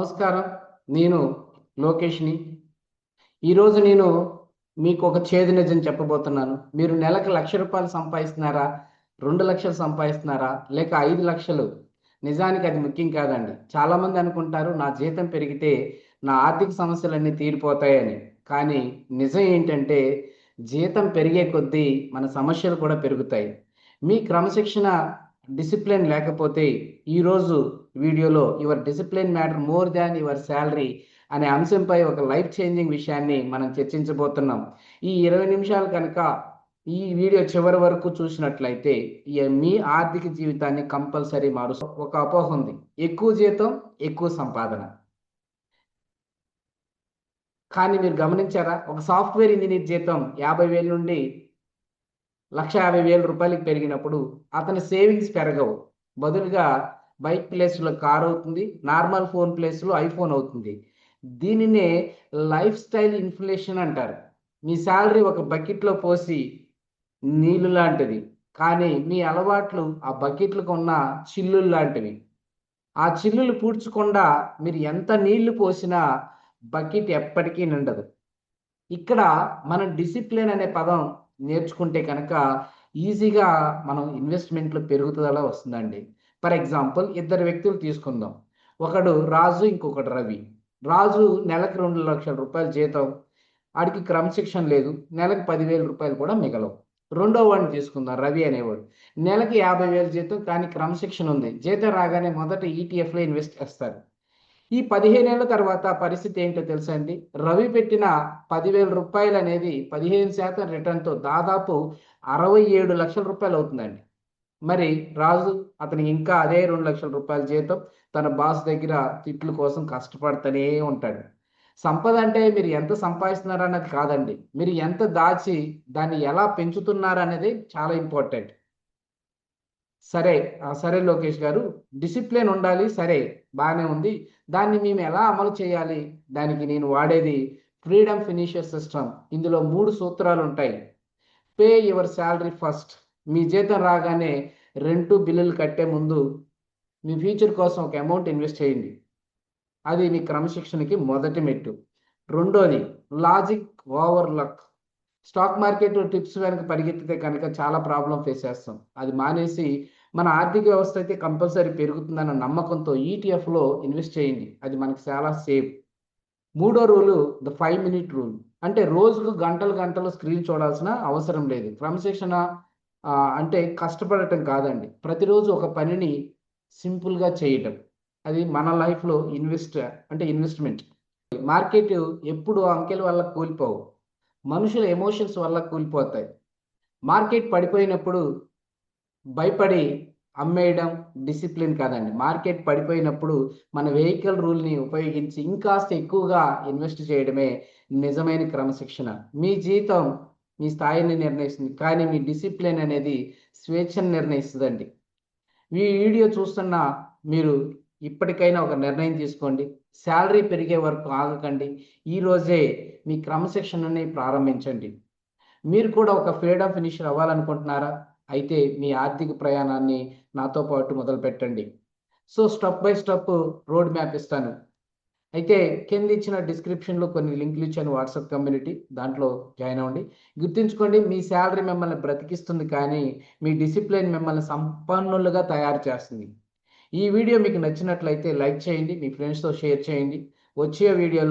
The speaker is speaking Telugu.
నమస్కారం. నేను లోకేష్ని. ఈరోజు నేను మీకు ఒక చేదు నిజం చెప్పబోతున్నాను. మీరు నెలకు లక్ష రూపాయలు సంపాదిస్తున్నారా? రెండు లక్షలు సంపాదిస్తున్నారా? లేక ఐదు లక్షలు? నిజానికి అది ముఖ్యం కాదండి. చాలామంది అనుకుంటారు నా జీతం పెరిగితే నా ఆర్థిక సమస్యలన్నీ తీరిపోతాయని. కానీ నిజం ఏంటంటే జీతం పెరిగే కొద్దీ మన సమస్యలు కూడా పెరుగుతాయి. మీ క్రమశిక్షణ డిసిప్లిన్ లేకపోతే ఈరోజు వీడియోలో your discipline matter more than your salary అనే అంశంపై ఒక లైఫ్ చేంజింగ్ విషయాన్ని మనం చర్చించబోతున్నాం. ఈ ఇరవై నిమిషాలు కనుక ఈ వీడియో చివరి వరకు చూసినట్లయితే మీ ఆర్థిక జీవితాన్ని కంపల్సరీ మారుస్తూ ఒక అపోహ ఉంది. ఎక్కువ జీతం ఎక్కువ సంపాదన. కానీ మీరు గమనించారా? ఒక సాఫ్ట్వేర్ ఇంజనీర్ జీతం యాభై వేల నుండి లక్ష యాభై వేల రూపాయలకి పెరిగినప్పుడు అతని సేవింగ్స్ పెరగవు. బదులుగా బైక్ ప్లేస్లో కార్ అవుతుంది నార్మల్ ఫోన్ ప్లేస్లో ఐఫోన్ అవుతుంది. దీనినే లైఫ్ స్టైల్ ఇన్ఫ్లేషన్ అంటారు. మీ శాలరీ ఒక బకెట్లో పోసి నీళ్ళు లాంటిది కానీ మీ అలవాట్లు ఆ బకెట్లకు ఉన్న చిల్లులు లాంటివి. ఆ చిల్లులు పూడ్చకుండా మీరు ఎంత నీళ్ళు పోసినా బకెట్ ఎప్పటికీ నిండదు. ఇక్కడ మనం డిసిప్లిన్ అనే పదం నేర్చుకుంటే కనుక ఈజీగా మనం ఇన్వెస్ట్మెంట్లు పెరుగుతుందలా వస్తుందండి. ఫర్ ఎగ్జాంపుల్ ఇద్దరు వ్యక్తులు తీసుకుందాం. ఒకడు రాజు ఇంకొకటి రవి. రాజు నెలకు రెండు లక్షల రూపాయలు జీతం. ఆడికి క్రమశిక్షణ లేదు. నెలకు పదివేల రూపాయలు కూడా మిగలవు. రెండో వాడిని తీసుకుందాం రవి అనేవాడు. నెలకి యాభై వేల జీతం కానీ క్రమశిక్షణ ఉంది. జీతం రాగానే మొదట ఈటీఎఫ్లో ఇన్వెస్ట్ చేస్తారు. ఈ పదిహేనేళ్ళ తర్వాత పరిస్థితి ఏంటో తెలుసా అండి? రవి పెట్టిన పదివేల రూపాయలు అనేది పదిహేను శాతం రిటర్న్తో దాదాపు అరవై ఏడు లక్షల రూపాయలు అవుతుందండి. మరి రాజు అతనికి ఇంకా అదే రెండు లక్షల రూపాయల జీతం తన బాస్ దగ్గర తిట్లు కోసం కష్టపడుతూనే ఉంటాడు. సంపద అంటే మీరు ఎంత సంపాదిస్తున్నారు అన్నది కాదండి. మీరు ఎంత దాచి దాన్ని ఎలా పెంచుతున్నారు అనేది చాలా ఇంపార్టెంట్. సరే సరే లోకేష్ గారు డిసిప్లిన్ ఉండాలి సరే బాగానే ఉంది. దాన్ని మేము ఎలా అమలు చేయాలి? దానికి నేను వాడేది ఫ్రీడమ్ ఫినిషర్ సిస్టమ్. ఇందులో మూడు సూత్రాలు ఉంటాయి. Pay your salary first. మీ జీతం రాగానే రెంటు బిల్లులు కట్టే ముందు మీ ఫ్యూచర్ కోసం ఒక అమౌంట్ ఇన్వెస్ట్ చేయండి. అది మీ క్రమశిక్షణకి మొదటి మెట్టు. రెండోది logic over luck. Stock market tips కనుక పరిగెత్తితే కనుక చాలా ప్రాబ్లం ఫేస్ చేస్తాం. అది మానేసి మన ఆర్థిక వ్యవస్థ అయితే కంపల్సరీ పెరుగుతుందన్న నమ్మకంతో ఈటీఎఫ్లో ఇన్వెస్ట్ చేయండి. అది మనకి చాలా సేఫ్ మూడో rule the five minute rule. అంటే రోజుకు గంటలు గంటలు స్క్రీన్ చూడాల్సిన అవసరం లేదు. క్రమశిక్షణ అంటే కష్టపడటం కాదండి. ప్రతిరోజు ఒక పనిని సింపుల్గా చేయటం. అది మన లైఫ్లో ఇన్వెస్ట్ అంటే ఇన్వెస్ట్మెంట్. మార్కెట్ ఎప్పుడు అంకెల వల్ల కూలిపోవు. మనుషుల ఎమోషన్స్ వల్ల కూలిపోతాయి. మార్కెట్ పడిపోయినప్పుడు భయపడి అమ్మేయడం డిసిప్లిన్ కాదండి. మార్కెట్ పడిపోయినప్పుడు మన వెహికల్ రూల్ని ఉపయోగించి ఇంకాస్త ఎక్కువగా ఇన్వెస్ట్ చేయడమే నిజమైన క్రమశిక్షణ. మీ జీతం మీ స్థాయిని నిర్ణయిస్తుంది. కానీ మీ డిసిప్లిన్ అనేది స్వేచ్ఛను నిర్ణయిస్తుందండి. ఈ వీడియో చూస్తున్న మీరు ఇప్పటికైనా ఒక నిర్ణయం తీసుకోండి. శాలరీ పెరిగే వరకు ఆగకండి. ఈరోజే మీ క్రమశిక్షణని ప్రారంభించండి. మీరు కూడా ఒక ఫ్రీడమ్ ఫినిషర్ అవ్వాలనుకుంటున్నారా? అయితే మీ ఆర్థిక ప్రయాణాన్ని నాతో పాటు మొదలు పెట్టండి so step by step road map ఇస్తాను. అయితే కింద ఇచ్చిన డిస్క్రిప్షన్లో కొన్ని లింకులు ఇచ్చాను వాట్సాప్ కమ్యూనిటీ దాంట్లో జాయిన్ అవ్వండి. గుర్తుంచుకోండి మీ శాలరీ మిమ్మల్ని బ్రతికిస్తుంది కానీ మీ డిసిప్లిన్ మిమ్మల్ని సంపన్నులుగా తయారు చేస్తుంది. ఈ వీడియో మీకు నచ్చినట్లయితే లైక్ చేయండి మీ ఫ్రెండ్స్తో షేర్ చేయండి. వచ్చే వీడియోలో